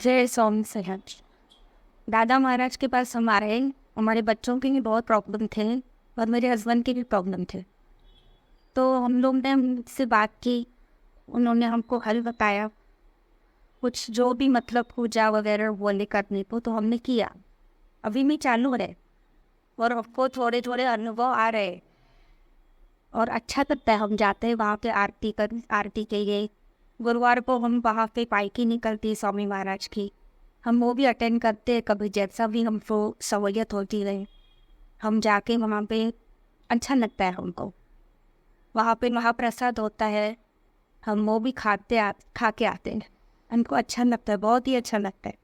जय स्वामी सहज दादा महाराज के पास हम आ रहे हैं। हमारे बच्चों के भी बहुत प्रॉब्लम थे और मेरे हस्बैंड के भी प्रॉब्लम थे। तो हम लोग ने उनसे बात की। उन्होंने हमको हल बताया। कुछ जो भी मतलब पूजा वगैरह बोले करने को तो हमने किया। अभी भी चालू है और हमको थोड़े थोड़े अनुभव आ रहे और अच्छा लगता है हम जाते हैं वहाँ पे आरती कर, आरती के लिए। गुरुवार को हम वहाँ पे पालकी निकलती है स्वामी महाराज की। हम वो भी अटेंड करते हैं, कभी जैसा भी हमको सहूलियत होती रहे। हम जाके वहाँ पे अच्छा लगता है हमको। वहाँ पे महाप्रसाद होता है, हम वो भी खाते आ खा के आते हैं। हमको अच्छा लगता है, बहुत ही अच्छा लगता है।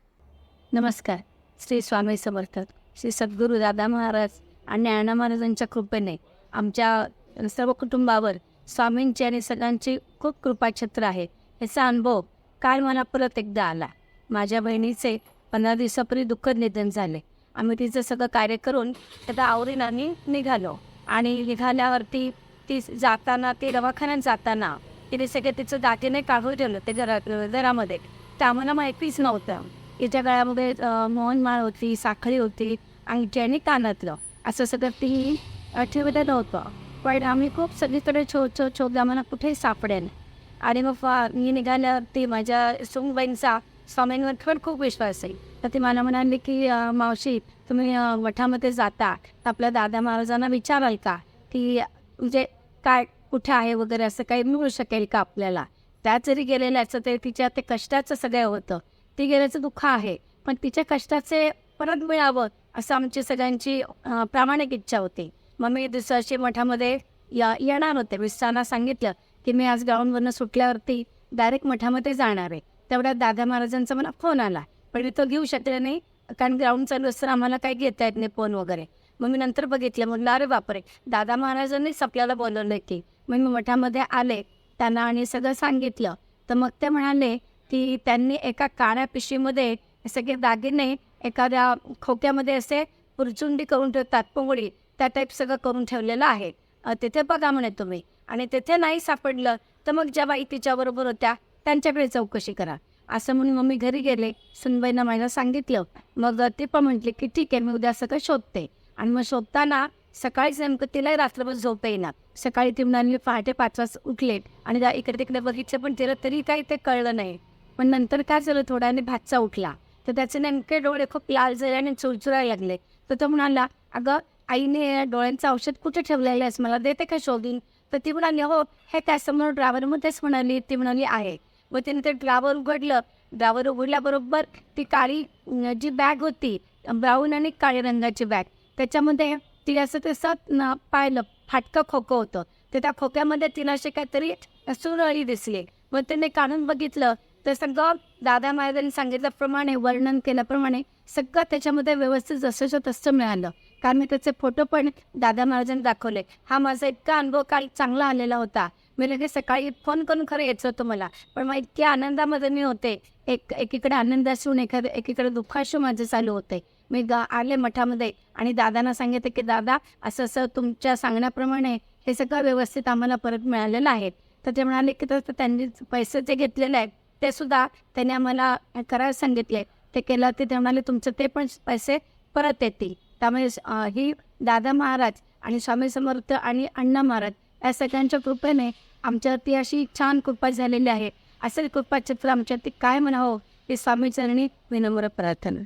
नमस्कार, श्री स्वामी समर्थक, श्री सद्गुरू दादा महाराज आणि ज्ञाना महाराजांच्या कृपेने आमच्या सर्व कुटुंबावर स्वामींची आणि सगळ्यांची खूप कृपाछत्र आहे. याचा अनुभव काल मला परत एकदा आला. माझ्या बहिणीचे पंधरा दिवसापूर्वी दुःखद निधन झाले. आम्ही तिचं सगळं कार्य करून त्याचा आवरीन आम्ही निघालो. आणि निघाल्यावरती ती जाताना ते दवाखान्यात जाताना तिने सगळे तिचं दागिने काढून ठेवलं ते घरा घरामध्ये. तर आम्हाला माहितीच नव्हतं. तिच्या गळ्यामध्ये मोहनमाळ होती साखळी होती अंगठी आणि कानातलं असं सगळं ती ठेवलं नव्हतं. पण आम्ही खूप सगळीकडे छो छो शोधलं आम्हाला कुठेही सापडेल. आणि मग मी निघाल्यावरती माझ्या सुंगबाईंचा स्वामींवर पण खूप विश्वास आहे. तर ती मला म्हणाली की मावशी तुम्ही मठामध्ये जाता. तर आपल्या दादा महाराजांना विचाराल का की म्हणजे काय कुठे आहे वगैरे असं काही मिळू शकेल का आपल्याला? त्या जरी गेलेलं असं ते तिच्या ते कष्टाचं सगळं होतं. ती गेल्याचं दुःख आहे. पण तिच्या कष्टाचे परत मिळावं असं आमची सगळ्यांची प्रामाणिक इच्छा होती. मग मी दुसऱ्याशी मठामध्ये या येणार होते. मिस्टरांना सांगितलं की मी आज ग्राउंडवरनं सुटल्यावरती डायरेक्ट मठामध्ये जाणार आहे. तेवढ्यात दादा महाराजांचा मला फोन आला. पण मी तो घेऊ शकले नाही कारण ग्राउंड चालू असताना आम्हाला काही घेता येत नाही फोन वगैरे. मग मी नंतर बघितलं म्हटलं अरे बापरे दादा महाराजांनीच आपल्याला बोलवलं की. मग मी मठामध्ये आले त्यांना आणि सगळं सांगितलं. तर मग ते म्हणाले की त्यांनी एका काळ्या पिशवीमध्ये सगळे दागिने एखाद्या खोक्यामध्ये असे पुरचुंडी करून ठेवतात पोंगडी त्या टाईप सगळं करून ठेवलेलं आहे. तिथे बघा म्हणे तुम्ही. आणि तिथे नाही सापडलं तर मग ज्या बाई तिच्याबरोबर होत्या त्यांच्याकडे चौकशी करा. असं म्हणून मम्मी घरी गेले. सुनबाईनं मला सांगितलं. मग ती पण म्हटली की ठीक आहे मी उद्या सगळं शोधते. आणि मग शोधताना सकाळीच नेमकं तिलाही रात्रभर झोपता येईना. सकाळी ती म्हणाली मी पहाटे पाच वाजता उठले. आणि इकडे तिकडे बघितलं पण तिला तरी काही ते कळलं नाही. पण नंतर काय झालं थोड्याने भातचा उठला. तर त्याचे नेमके डोळे खूप लाल झाले आणि चुरचुरायला लागले. तर तो म्हणाला अगं आईने डोळ्यांचं औषध कुठे ठेवलेलं आहेस मला देते का शोधून? तर ती म्हणाली हो हे काय समोर ड्रायव्हरमध्येच म्हणाली ती म्हणाली आहे. मग तिने ते ड्रायव्हर उघडलं. ड्रायव्हर उघडल्याबरोबर ती काळी जी बॅग होती ब्राऊन आणि काळ्या रंगाची बॅग त्याच्यामध्ये ती असं तसं पाहिलं फाटकं खोकं होतं. तर त्या खोक्यामध्ये तिला अशी काहीतरी सुरळी दिसली. मग तिने काढून बघितलं. तर सगळं दादा महाराजांनी सांगितल्याप्रमाणे वर्णन केल्याप्रमाणे सगळं त्याच्यामध्ये व्यवस्थित जसंच्या तसं मिळालं. कारण मी त्याचे फोटो पण दादा महाराजांनी दाखवले. हा माझा इतका अनुभव काल चांगला आलेला होता. मी लगेच सकाळी फोन करून खरं यायचं होतं मला. पण मग इतक्या आनंदामध्ये मी होते. एक एकीकडे आनंद असून एखादं एकीकडे दुःखाशू माझे चालू होते. मी गा आले मठामध्ये आणि दादांना सांगितलं की दादा असं असं तुमच्या सांगण्याप्रमाणे हे सगळं व्यवस्थित आम्हाला परत मिळालेलं आहे. तर ते म्हणाले की तर त्यांनी पैसे जे घेतलेले आहेत ते सुद्धा त्यांनी आम्हाला करायला सांगितले. ते केलं ते ते म्हणाले तुमचं ते पण पैसे परत येतील. त्यामुळे ही दादा महाराज आणि स्वामी समर्थ आणि अण्णा महाराज या सगळ्यांच्या कृपेने आमच्यावरती अशी छान कृपा झालेली आहे. असं कृपा चित्र आमच्यावरती काय म्हणावं हे स्वामी चरणी विनम्र प्रार्थना.